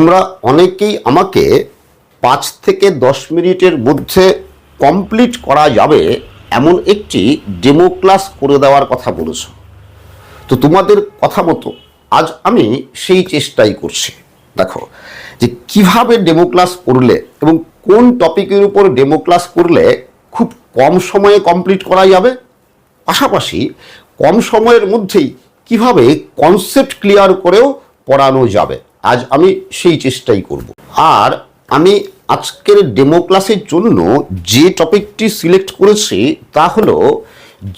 তোমরা অনেকেই আমাকে পাঁচ থেকে দশ মিনিটের মধ্যে কমপ্লিট করা যাবে এমন একটি ডেমো ক্লাস করে দেওয়ার কথা বলেছ। তো তোমাদের কথা মতো আজ আমি সেই চেষ্টাই করছি। দেখো, যে কীভাবে ডেমো ক্লাস করলে এবং কোন টপিকের উপর ডেমো ক্লাস করলে খুব কম সময়ে কমপ্লিট করা যাবে? পাশাপাশি কম সময়ের মধ্যেই কীভাবে কনসেপ্ট ক্লিয়ার করেও পড়ানো যাবে? আজ আমি সেই চেষ্টাই করব। আর আমি আজকের ডেমো ক্লাসের জন্য যে টপিকটি সিলেক্ট করেছি তা হলো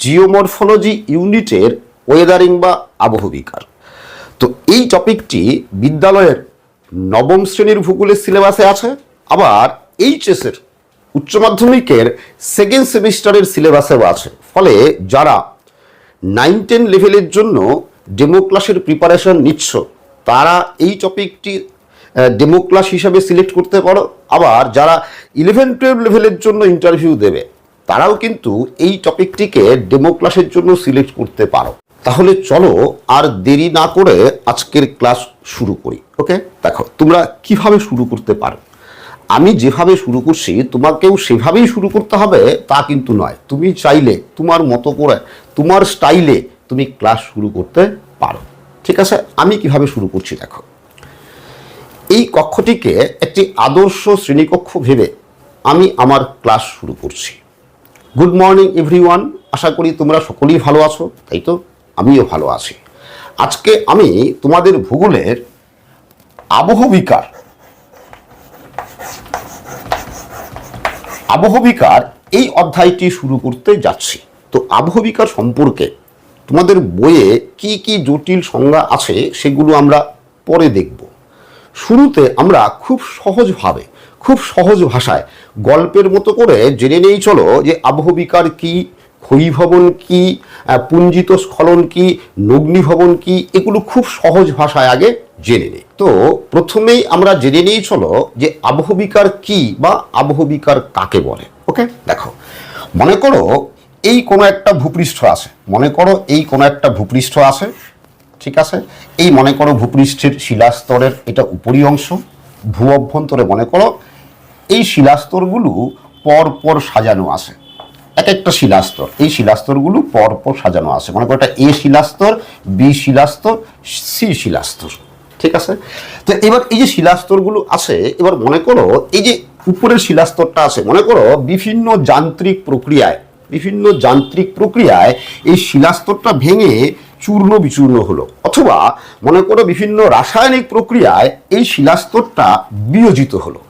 জিওমরফোলজি ইউনিটের ওয়েদারিং বা আবহবিকার। তো এই টপিকটি বিদ্যালয়ের নবম শ্রেণির ভূগোলের সিলেবাসে আছে, আবার এইচএসের উচ্চ মাধ্যমিকের সেকেন্ড সেমিস্টারের সিলেবাসেও আছে। ফলে যারা নাইন টেন লেভেলের জন্য ডেমো ক্লাসের প্রিপারেশন নিচ্ছ তারা এই টপিকটি ডেমো ক্লাস হিসাবে সিলেক্ট করতে পারো। আবার যারা ইলেভেন টুয়েলভ লেভেলের জন্য ইন্টারভিউ দেবে, তারাও কিন্তু এই টপিকটিকে ডেমো ক্লাসের জন্য সিলেক্ট করতে পারো। তাহলে চলো আর দেরি না করে আজকের ক্লাস শুরু করি ওকে দেখো, তোমরা কীভাবে শুরু করতে পারো? আমি যেভাবে শুরু করছি, তোমাকেও সেভাবেই শুরু করতে হবে, তা কিন্তু নয়। তুমি চাইলে, তোমার মতো করে, তোমার স্টাইলে তুমি ক্লাস শুরু করতে পারো। ঠিক আছে? আমি কীভাবে শুরু করছি দেখো। এই কক্ষটিকে একটি আদর্শ শ্রেণীকক্ষ ভেবে আমি আমার ক্লাস শুরু করছি। গুড মর্নিং এভরিওয়ান, আশা করি তোমরা সকলেই ভালো আছো, তাই তো? আমিও ভালো আছি। আজকে আমি তোমাদের ভূগোলের আবহবিকার আবহবিকার এই অধ্যায়টি শুরু করতে যাচ্ছি। তো আবহবিকার সম্পর্কে তোমাদের বইয়ে কি কি জটিল সংজ্ঞা আছে সেগুলো আমরা পরে দেখব। শুরুতে আমরা খুব সহজভাবে, খুব সহজ ভাষায় গল্পের মতো করে জেনে নেই চলো যে আবহবিকার কি, ক্ষয়ীভবন কি পুঞ্জিত স্খলন কি, নগ্নিভবন কি, এগুলো খুব সহজ ভাষায় আগে জেনে নেই। তো প্রথমেই আমরা জেনে নেই চলো যে আবহবিকার কি বা আবহবিকার কাকে বলে। ওকে? দেখো, মনে করো এই কোনো একটা ভূপৃষ্ঠ আছে। মনে করো এই কোনো একটা ভূপৃষ্ঠ আছে, ঠিক আছে? এই মনে করো ভূপৃষ্ঠের শিলাস্তরের এটা উপরি অংশ, ভূ অভ্যন্তরে মনে করো এই শিলাস্তরগুলো পর পর সাজানো আছে। এক একটা শিলাস্তর, এই শিলাস্তরগুলো পর পর সাজানো আছে। মনে করো এটা এ শিলাস্তর, বি শিলাস্তর, সি শিলাস্তর, ঠিক আছে? তো এবার এই যে শিলাস্তরগুলো আছে, এবার মনে করো এই যে উপরের শিলাস্তরটা আছে, মনে করো বিভিন্ন যান্ত্রিক প্রক্রিয়ায় বিভিন্ন যান্ত্রিক প্রক্রিয়ায় এই শিলাস্তরটা ভেঙে চূর্ণ বিচূর্ণ হলো। অথবা মনে করো বিভিন্ন রাসায়নিক প্রক্রিয়ায় এই শিলাস্তরটা বিয়োজিত হলো।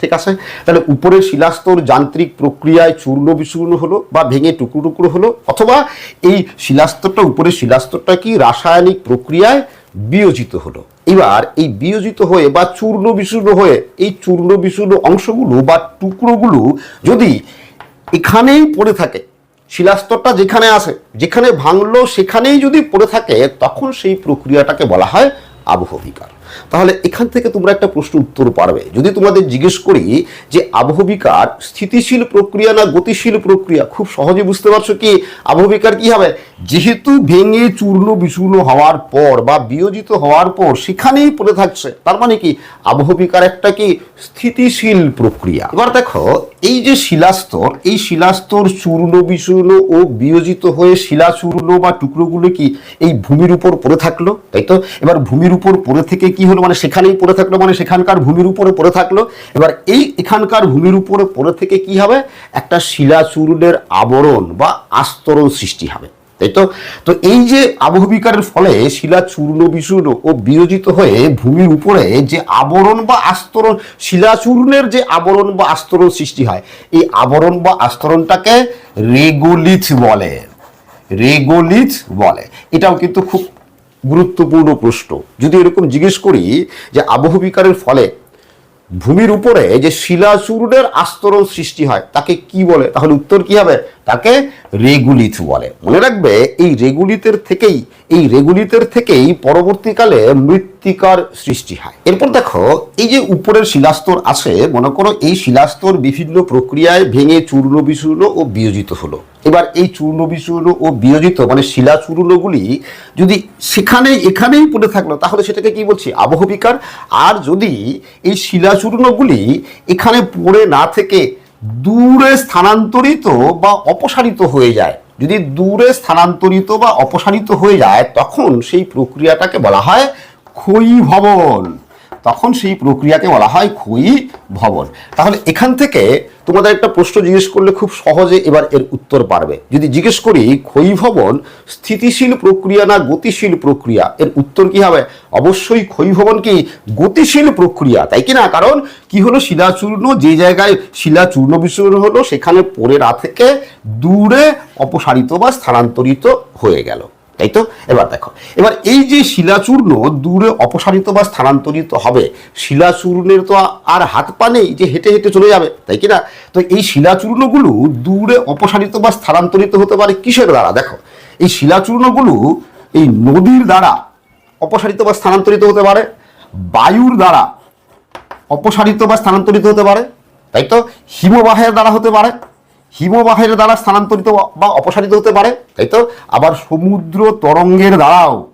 ঠিক আছে? তাহলে উপরের শিলাস্তর যান্ত্রিক প্রক্রিয়ায় চূর্ণ বিচূর্ণ হলো বা ভেঙে টুকরো টুকরো হলো, অথবা এই শিলাস্তরটা, উপরের শিলাস্তরটা কি রাসায়নিক প্রক্রিয়ায় বিয়োজিত হলো। এবার এই বিয়োজিত হয়ে বা চূর্ণ বিচূর্ণ হয়ে এই চূর্ণ বিচূর্ণ অংশগুলো বা টুকরোগুলো যদি এখানেই পড়ে থাকে। শিলাস্তরটা যেখানে আছে, যেখানে ভাঙলো সেখানেই যদি পড়ে থাকে, তখন সেই প্রক্রিয়াটাকে বলা হয় আবহবিকার তাহলে এখান থেকে তোমরা একটা প্রশ্ন উত্তর পারবে। যদি তোমাদের জিজ্ঞেস করি যে আবহবিকার স্থিতিশীল প্রক্রিয়া না গতিশীল প্রক্রিয়া, খুব সহজে বুঝতে পারছ কি? আবহবিকার কি হবে? যেহেতু ভেঙে চূর্ণ বিচূর্ণ হওয়ার পর বা বিয়োজিত হওয়ার পর সেখানেই পড়ে থাকছে, তার মানে কি? আবহবিকার একটা কি? স্থিতিশীল প্রক্রিয়া। এবার দেখো, এই যে শিলাস্তর, এই শিলাস্তর চূর্ণ বিচূর্ণ ও বিয়োজিত হয়ে শিলাচূর্ণ বা টুকরোগুলো কি এই ভূমির উপর পড়ে থাকল? তাই তো? এবার ভূমির উপর পড়ে থেকে কি হলো? মানে সেখানেই পড়ে থাকল মানে সেখানকার ভূমির উপরে পড়ে থাকল। এবার এই এখানকার ভূমির উপরে পড়ে থেকে কি হবে? একটা শিলাচূর্ণের আবরণ বা আস্তরণ সৃষ্টি হবে। তাই তো? তো এই যে আবহবিকারের ফলে শিলা চূর্ণ বিচূর্ণ ও বিয়োজিত হয়ে ভূমির উপরে যে আবরণ বা আস্তরণ শিলাচূর্ণের যে আবরণ বা আস্তরণ সৃষ্টি হয়, এই আবরণ বা আস্তরণটাকে রেগোলিথ বলে। রেগোলিথ বলে। এটাও কিন্তু খুব গুরুত্বপূর্ণ প্রশ্ন। যদি এরকম জিজ্ঞেস করি যে আবহবিকারের ফলে ভূমির উপরে যে শিলাচূর্ণের আস্তরণ সৃষ্টি হয়, তাকে কি বলে? তাহলে উত্তর কি হবে? তাকে রেগুলিথ বলে। মনে রাখবে, এই রেগুলিথের থেকেই এই রেগুলিতের থেকেই পরবর্তীকালে মৃত্তিকার সৃষ্টি হয়। এরপর দেখো, এই যে উপরের শিলাস্তর আছে, মনে করো এই শিলাস্তর বিভিন্ন প্রক্রিয়ায় ভেঙে চূর্ণ বিচূর্ণ ও বিয়োজিত হলো। এবার এই চূর্ণ বিচূর্ণ ও বিয়োজিত মানে শিলা চূর্ণগুলি যদি সেখানে এখানেই পড়ে থাকল, তাহলে সেটাকে কি বলছি? আবহবিকার আর যদি এই শিলা চূর্ণগুলি এখানে পড়ে না থেকে দূরে স্থানান্তরিত বা অপসারিত হয়ে যায় যদি দূরে স্থানান্তরিত বা অপসারিত হয়ে যায় তখন সেই প্রক্রিয়াটাকে বলা হয় ক্ষয়ী ভবন তখন সেই প্রক্রিয়াকে বলা হয় ক্ষয়ী ভবন। তাহলে এখান থেকে তোমাদের একটা প্রশ্ন জিজ্ঞেস করলে খুব সহজে এবার এর উত্তর পারবে। যদি জিজ্ঞেস করি ক্ষয়ী ভবন স্থিতিশীল প্রক্রিয়া না গতিশীল প্রক্রিয়া? এর উত্তর কি হবে? অবশ্যই ক্ষয়ী ভবন কি গতিশীল প্রক্রিয়া। তাই কি না? কারণ কি হলো? শিলাচূর্ণ, যে জায়গায় শিলাচূর্ণ বিচূর্ণ হলো, সেখানে পরে না থেকে দূরে অপসারিত বা স্থানান্তরিত হয়ে গেল। তাই তো এবার দেখো, এবার এই যে শিলাচূর্ণ দূরে অপসারিত বা স্থানান্তরিত হবে, শিলাচূর্ণের তো আর হাত পা নেই যে হেঁটে হেঁটে চলে যাবে, তাই কি না? তো এই শিলাচূর্ণগুলো দূরে অপসারিত বা স্থানান্তরিত হতে পারে কিসের দ্বারা? দেখো, এই শিলাচূর্ণগুলো এই নদীর দ্বারা অপসারিত বা স্থানান্তরিত হতে পারে, বায়ুর দ্বারা অপসারিত বা স্থানান্তরিত হতে পারে তাই তো হিমবাহের দ্বারা হতে পারে হিমবাহের দ্বারা স্থানান্তরিত বা অপসারিত হতে পারে, তাই তো? আবার সমুদ্র তরঙ্গের দ্বারাও,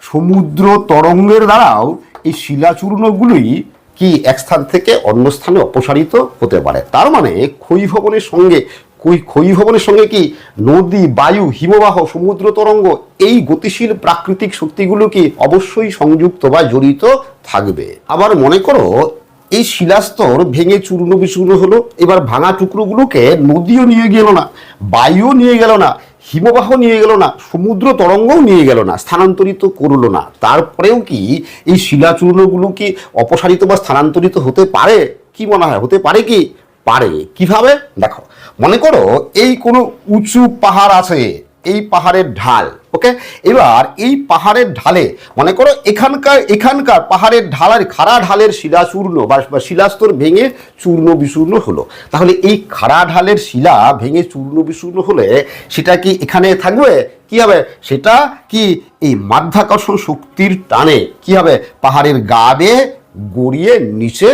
সমুদ্র তরঙ্গের দ্বারাও এই শিলাচূর্ণগুলোই কি এক স্থান থেকে অন্য স্থানে অপসারিত হতে পারে। তার মানে ক্ষয়ীভবনের সঙ্গে ক্ষয়ী- ক্ষয়ীভবনের সঙ্গে কি নদী, বায়ু, হিমবাহ, সমুদ্র তরঙ্গ, এই গতিশীল প্রাকৃতিক শক্তিগুলো কি অবশ্যই সংযুক্ত বা জড়িত থাকবে? আবার মনে করো এই শিলাস্তর ভেঙে চূর্ণ বিচূর্ণ হলো, এবার ভাঙা টুকরোগুলোকে নদীও নিয়ে গেল না, বায়ুও নিয়ে গেল না হিমবাহ নিয়ে গেল না, সমুদ্র তরঙ্গও নিয়ে গেল না, স্থানান্তরিত করল না। তারপরেও কি এই শিলাচূর্ণগুলো কি অপসারিত বা স্থানান্তরিত হতে পারে? কি মনে হয়? হতে পারে কি? পারে। কীভাবে? দেখো, মনে করো এই কোনো উঁচু পাহাড় আছে, এই পাহাড়ের ঢাল। ওকে এবার এই পাহাড়ের ঢালে, মনে করো এখানকার এখানকার পাহাড়ের ঢালার খাড়া ঢালের শিলাচূর্ণ বা বা শিলাস্তর ভেঙে চূর্ণ বিচূর্ণ হলো। তাহলে এই খাড়া ঢালের শিলা ভেঙে চূর্ণ বিচূর্ণ হলে সেটা কি এখানে থাকবে? কি হবে? সেটা কি এই মাধ্যাকর্ষণ শক্তির টানে কি হবে? পাহাড়ের গা বেয়ে গড়িয়ে নিচে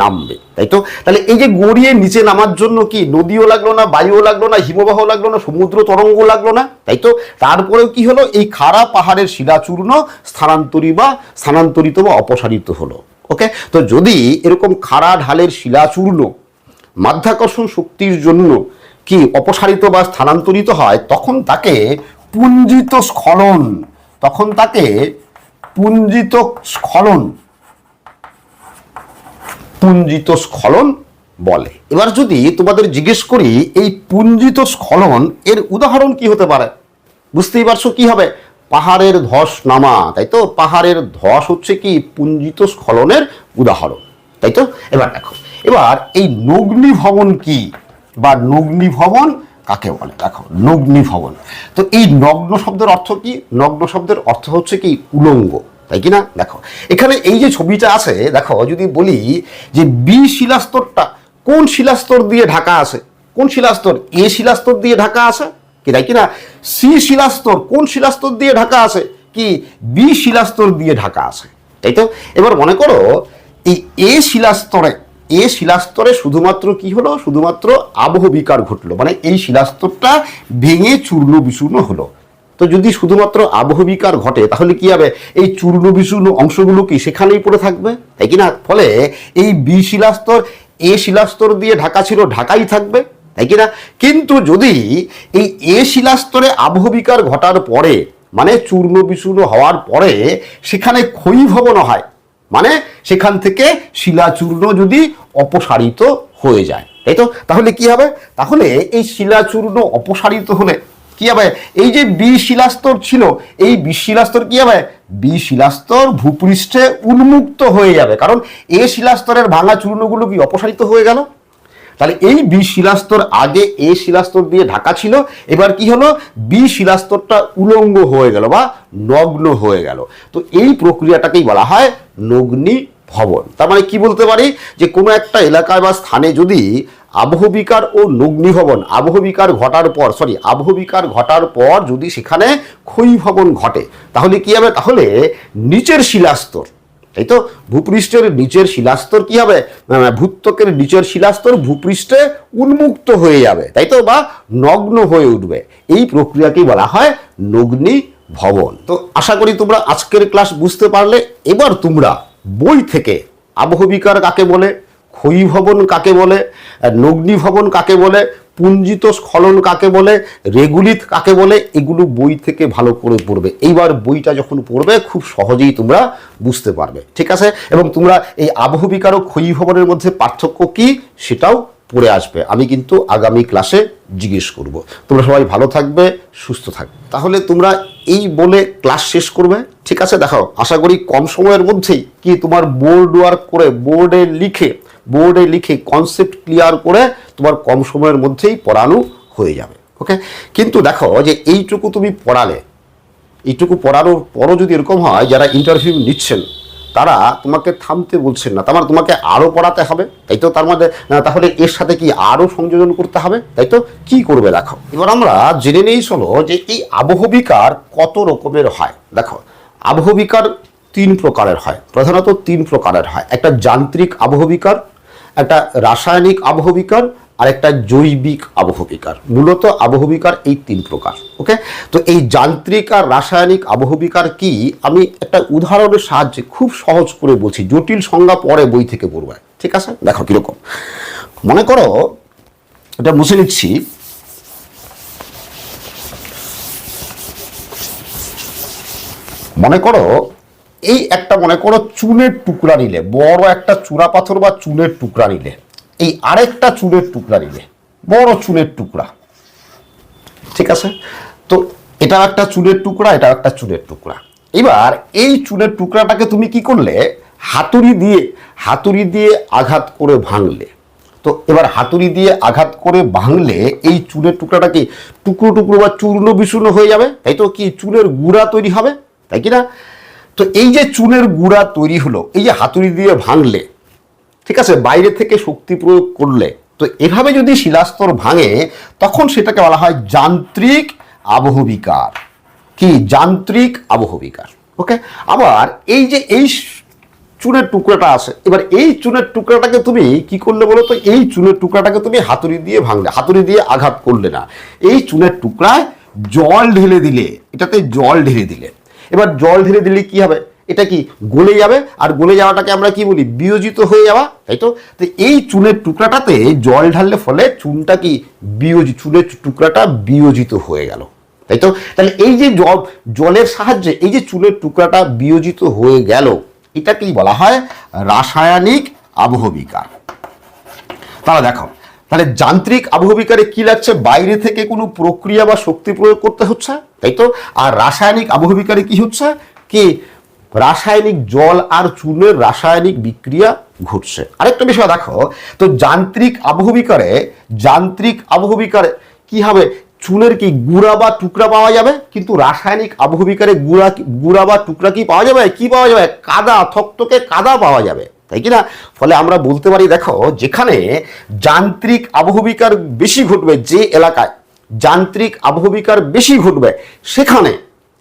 নামবে, তাই তো? তাহলে এই যে গড়িয়ে নিচে নামার জন্য কি নদীও লাগল না বায়ুও লাগল না হিমবাহ লাগল না, সমুদ্র তরঙ্গ লাগল না, তাই তো? তারপরেও কি হলো? এই খাড়া পাহাড়ের শিলাচূর্ণ স্থানান্তরী বা স্থানান্তরিত বা অপসারিত হলো ওকে তো যদি এরকম খাড়া ঢালের শিলাচূর্ণ মাধ্যাকর্ষণ শক্তির জন্য কি অপসারিত বা স্থানান্তরিত হয়, তখন তাকে পুঞ্জিত স্খলন, তখন তাকে পুঞ্জিত স্খলন পুঞ্জিত স্খলন বলে। এবার যদি তোমাদের জিজ্ঞেস করি, এই পুঞ্জিত স্খলন এর উদাহরণ কি হতে পারে? বুঝতেই পারছ কি হবে? পাহাড়ের ধস নামা, তাই তো? পাহাড়ের ধস হচ্ছে কি পুঞ্জিত স্খলনের উদাহরণ, তাই তো? এবার দেখো, এবার এই নগ্নি ভবন কি বা নগ্নি ভবন কাকে বলে? দেখো নগ্নি ভবন তো এই নগ্ন শব্দের অর্থ কি? নগ্ন শব্দের অর্থ হচ্ছে কি উলঙ্গ। তাই কি না দেখো, এখানে এই যে ছবিটা আছে, দেখো, যদি বলি যে বি শিলাস্তরটা কোন শিলাস্তর দিয়ে ঢাকা আছে? কোন শিলাস্তর? এ শিলাস্তর দিয়ে ঢাকা আছে? কি, তাই কি না সি শিলাস্তর কোন শিলাস্তর দিয়ে ঢাকা আছে? কি বি শিলাস্তর দিয়ে ঢাকা আছে। তাই তো? এবার মনে করো, এই এ শিলাস্তরে এ শিলাস্তরে শুধুমাত্র কি হলো? শুধুমাত্র আবহ বিকার ঘটলো। মানে এই শিলাস্তরটা ভেঙে চূর্ণ বিচূর্ণ হলো। তো যদি শুধুমাত্র আবহবিকার ঘটে, তাহলে কি হবে? এই চূর্ণ বিচূর্ণ অংশগুলো কি সেখানেই পড়ে থাকবে? তাই কি না? ফলে এই বি শিলাস্তর এ শিলাস্তর দিয়ে ঢাকা ছিল, ঢাকাই থাকবে। তাই কি না? কিন্তু যদি এই এ শিলাস্তরে আবহবিকার ঘটার পরে মানে চূর্ণ বিচূর্ণ হওয়ার পরে, সেখানে ক্ষয়ীভবন হয় মানে সেখান থেকে শিলাচূর্ণ যদি অপসারিত হয়ে যায়। তাই তো? তাহলে কি হবে? তাহলে এই শিলাচূর্ণ অপসারিত হলে কি হবে? এই যে বি শিলাস্তর ছিল, এই বি শিলাস্তর কি হবে? বি শিলাস্তর ভূপৃষ্ঠে উন্মুক্ত হয়ে যাবে। কারণ এ শিলাস্তরের ভাঙা চূর্ণগুলো কি অপসারিত হয়ে গেল? তাহলে এই বি শিলাস্তর আগে এ শিলাস্তর দিয়ে ঢাকা ছিল, এবার কি হলো? বি শিলাস্তরটা উলঙ্গ হয়ে গেল বা নগ্ন হয়ে গেল। তো এই প্রক্রিয়াটাকেই বলা হয় নগ্নি ভবন। তার মানে কি বলতে পারি? যে কোনো একটা এলাকায় বা স্থানে যদি আবহবিকার ও নগ্নিভবন আবহবিকার ঘটার পর সরি আবহবিকার ঘটার পর যদি সেখানে ক্ষয়ীভবন ঘটে, তাহলে কি হবে? তাহলে নিচের শিলাস্তর, তাই তো? ভূপৃষ্ঠের নিচের শিলাস্তর কি হবে? ভূত্বকের নিচের শিলাস্তর ভূপৃষ্ঠে উন্মুক্ত হয়ে যাবে, তাই তো? বা নগ্ন হয়ে উঠবে। এই প্রক্রিয়াকেই বলা হয় নগ্নি ভবন তো আশা করি তোমরা আজকের ক্লাস বুঝতে পারলে। এবার তোমরা বই থেকে আবহবিকার কাকে বলে? ক্ষয়ীভবন কাকে বলে নগ্নি ভবন কাকে বলে, পুঞ্জিত স্খলন কাকে বলে, রেগুলিত কাকে বলে, এগুলো বই থেকে ভালো করে পড়বে। এইবার বইটা যখন পড়বে, খুব সহজেই তোমরা বুঝতে পারবে। ঠিক আছে? এবং তোমরা এই আবহবিকার ও ক্ষয়ীভবনের মধ্যে পার্থক্য কি, সেটাও পড়ে আসবে। আমি কিন্তু আগামী ক্লাসে জিজ্ঞেস করব। তোমরা সবাই ভালো থাকবে, সুস্থ থাকবে। তাহলে তোমরা এই বলে ক্লাস শেষ করবে। ঠিক আছে? দেখো আশা করি কম সময়ের মধ্যেই কি তোমার বোর্ড ওয়ার্ক করে বোর্ডে লিখে বোর্ডে লিখে কনসেপ্ট ক্লিয়ার করে তোমার কম সময়ের মধ্যেই পড়ানো হয়ে যাবে ওকে কিন্তু দেখো যে এইটুকু তুমি পড়ালে, এইটুকু পড়ানোর পরও যদি এরকম হয়, যারা ইন্টারভিউ নিচ্ছেন, তারা তোমাকে থামতে বলছেন না। তার মানে তোমাকে আরও পড়াতে হবে, তাই তো? তার মধ্যে তাহলে এর সাথে কি আরও সংযোজন করতে হবে? তাই তো? কি করবে দেখো? এবার আমরা জেনে নেই চলো যে এই আবহবিকার কত রকমের হয়। দেখো, আবহবিকার তিন প্রকারের হয়। প্রধানত তিন প্রকারের হয়। একটা যান্ত্রিক আবহবিকার একটা রাসায়নিক আবহবিকার আর একটা জৈবিক আবহবিকার। মূলত আবহবিকার এই তিন প্রকার, ওকে? তো এই যান্ত্রিক আর রাসায়নিক আবহবিকার কি? আমি একটা উদাহরণের সাহায্যে খুব সহজ করে বলছি, জটিল সংজ্ঞা পরে বই থেকে পড়বে, ঠিক আছে? দেখো কীরকম। মনে করো, এটা মুছে নিচ্ছি। মনে করো এই একটা মনে করো চুনের টুকরা নিলে, বড় একটা চূড়া পাথর বা চুনের টুকরা নিলে, এই আরেকটা চুনের টুকরা নিলে, বড় চুনের টুকরা, ঠিক আছে? তো এটা একটা চুনের টুকরা এটা একটা চুনের টুকরা। এবার এই চুনের টুকরাটাকে তুমি কি করলে? হাতুড়ি দিয়ে হাতুড়ি দিয়ে আঘাত করে ভাঙলে। তো এবার হাতুড়ি দিয়ে আঘাত করে ভাঙলে এই চুনের টুকরাটা কি টুকরো টুকরো বা চূর্ণ বিচূর্ণ হয়ে যাবে? তাই তো কি চুনের গুঁড়া তৈরি হবে? তাই কি না? তো এই যে চুনের গুঁড়া তৈরি হলো, এই যে হাতুড়ি দিয়ে ভাঙলে, ঠিক আছে, বাইরে থেকে শক্তি প্রয়োগ করলে, তো এভাবে যদি শিলাস্তর ভাঙে, তখন সেটাকে বলা হয় যান্ত্রিক আবহবিকার। কি? যান্ত্রিক আবহবিকার। ওকে আবার এই যে এই চুনের টুকরাটা আছে, এবার এই চুনের টুকরাটাকে তুমি কি করলে বলো তো? এই চুনের টুকরাটাকে তুমি হাতুড়ি দিয়ে ভাঙলে, হাতুড়ি দিয়ে আঘাত করলে না। এই চুনের টুকরায় জল ঢেলে দিলে, এটাতে জল ঢেলে দিলে এবার জল ঢেলে দিলে কি হবে? এটা কি গলে যাবে? আর গলে যাওয়াটাকে আমরা কি বলি? বিয়োজিত হয়ে যাওয়া, তাই তো? তো এই চুনের টুকরাটাতে জল ঢাললে ফলে চুনটা কি বিয়োজি চুনের টুকরাটা বিয়োজিত হয়ে গেল, তাই তো? তাহলে এই যে জল, জলের সাহায্যে এই যে চুনের টুকরাটা বিয়োজিত হয়ে গেল, এটাকেই বলা হয় রাসায়নিক আবহবিকার। তাহলে দেখো তাহলে যান্ত্রিক আবহবিকারে কি লাগছে? বাইরে থেকে কোনো প্রক্রিয়া বা শক্তি প্রয়োগ করতে হচ্ছে? তাই তো? আর রাসায়নিক আবহবিকারে কি হচ্ছে? কি? রাসায়নিক জল আর চুনের রাসায়নিক বিক্রিয়া ঘটছে। আরেকটা বিষয় দেখো, তো যান্ত্রিক আবহবিকারে যান্ত্রিক আবহবিকারে কি হবে? চুনের কি গুঁড়া বা টুকরা পাওয়া যাবে? কিন্তু রাসায়নিক আবহবিকারে গুঁড়া গুঁড়া বা টুকরা কি পাওয়া যাবে? কি পাওয়া যাবে? কাদা, থকথকে কাদা পাওয়া যাবে। তাই কি না ফলে আমরা বলতে পারি, দেখো, যেখানে যান্ত্রিক আবহবিকার বেশি ঘটবে যে এলাকায় যান্ত্রিক আবহবিকার বেশি ঘটবে, সেখানে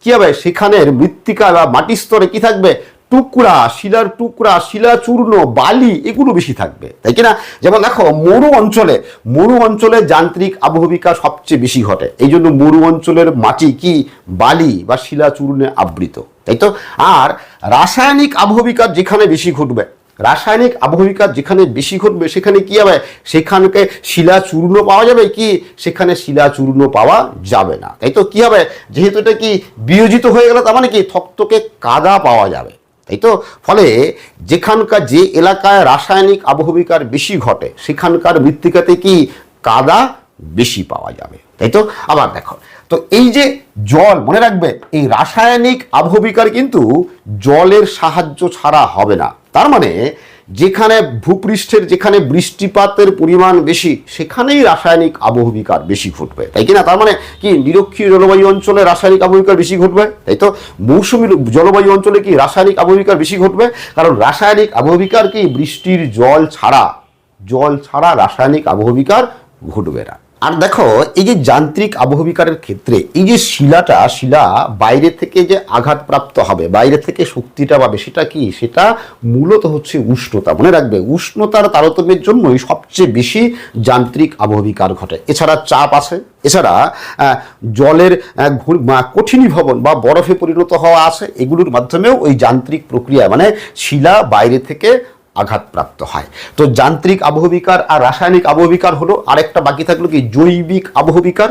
কি হবে? সেখানের মৃত্তিকা বা মাটির স্তরে কি থাকবে? টুকরা, শিলার টুকরা শিলা চূর্ণ বালি এগুলো বেশি থাকবে, তাই কি না যেমন দেখো, মরু অঞ্চলে মরু অঞ্চলে যান্ত্রিক আবহবিকা সবচেয়ে বেশি ঘটে। এই জন্য মরু অঞ্চলের মাটি কি? বালি বা শিলা চূর্ণে আবৃত, তাই তো? আর রাসায়নিক আবহবিকার যেখানে বেশি ঘটবে রাসায়নিক আবহবিকার যেখানে বেশি ঘটবে, সেখানে কি হবে? সেখানকে শিলা চূর্ণ পাওয়া যাবে কি? সেখানে শিলা চূর্ণ পাওয়া যাবে না। তাই তো কি হবে? যেহেতু এটা কি বিয়োজিত হয়ে গেল, তার মানে কি? থকথকে কাদা পাওয়া যাবে। তাই তো? ফলে যেখানকার যে এলাকায় রাসায়নিক আবহবিকার বেশি ঘটে, সেখানকার মৃত্তিকাতে কি? কাদা বেশি পাওয়া যাবে। তাই তো? আবার দেখো, তো এই যে জল, মনে রাখবে, এই রাসায়নিক আবহবিকার কিন্তু জলের সাহায্য ছাড়া হবে না। তার মানে যেখানে ভূপৃষ্ঠের, যেখানে বৃষ্টিপাতের পরিমাণ বেশি, সেখানেই রাসায়নিক আবহবিকার বেশি ঘটবে। তাই কি না? তার মানে কি, নিরক্ষীয় জলবায়ু অঞ্চলে রাসায়নিক আবহবিকার বেশি ঘটবে? তাই তো? মৌসুমী জলবায়ু অঞ্চলে কি রাসায়নিক আবহবিকার বেশি ঘটবে? কারণ রাসায়নিক আবহবিকার কি, বৃষ্টির জল ছাড়া জল ছাড়া রাসায়নিক আবহবিকার ঘটবে না। আর দেখো, এই যে যান্ত্রিক আবহবিকারের ক্ষেত্রে, এই যে শিলাটা, শিলা বাইরে থেকে যে আঘাতপ্রাপ্ত হবে, বাইরে থেকে শক্তিটা পাবে, সেটা কি? সেটা মূলত হচ্ছে উষ্ণতা। মনে রাখবে, উষ্ণতার তারতম্যের জন্যই সবচেয়ে বেশি যান্ত্রিক আবহবিকার ঘটে। এছাড়া চাপ আছে, এছাড়া জলের কঠিনীভবন বা বরফে পরিণত হওয়া আছে, এগুলোর মাধ্যমেও ওই যান্ত্রিক প্রক্রিয়া মানে শিলা বাইরে থেকে আঘাতপ্রাপ্ত হয়। তো যান্ত্রিক আবহবিকার আর রাসায়নিক আবহবিকার হলো আরেকটা, বাকি থাকল কি জৈবিক আবহবিকার?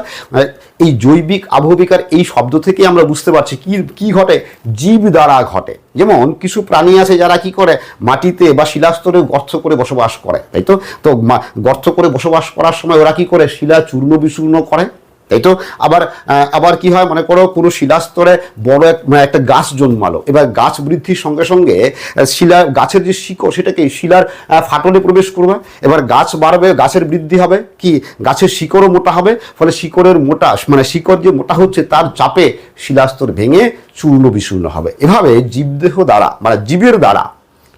এই জৈবিক আবহবিকার এই শব্দ থেকে আমরা বুঝতে পারছি কি কি ঘটে? জীব দ্বারা ঘটে। যেমন কিছু প্রাণী আছে যারা কি করে? মাটিতে বা শিলাস্তরে গর্ত করে বসবাস করে, তাই তো? তো গর্ত করে বসবাস করার সময় ওরা কি করে? শিলা চূর্ণ বিচূর্ণ করে। তাই তো? আবার আবার কি হয়? মনে করো, কোনো শিলাস্তরে বড় মানে একটা গাছ জন্মালো। এবার গাছ বৃদ্ধির সঙ্গে সঙ্গে শিলা, গাছের যে শিকড়, সেটাকে শিলার ফাটলে প্রবেশ করবে। এবার গাছ বাড়বে, গাছের বৃদ্ধি হবে। কি? গাছের শিকড়ও মোটা হবে। ফলে শিকড়ের মোটা মানে শিকড় যে মোটা হচ্ছে, তার চাপে শিলাস্তর ভেঙে চূর্ণ বিচূর্ণ হবে। এভাবে জীবদেহ দ্বারা মানে জীবের দ্বারা,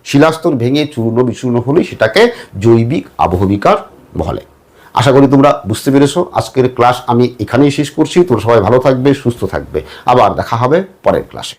শিলাস্তর ভেঙে চূর্ণ বিচূর্ণ হলেই সেটাকে জৈবিক, আবহবিকার বলে। আশা করি তোমরা বুঝতে পেরেছ। আজকের ক্লাস আমি এখানেই শেষ করছি। তোমরা সবাই ভালো থাকবে, সুস্থ থাকবে। আবার দেখা হবে পরের ক্লাসে।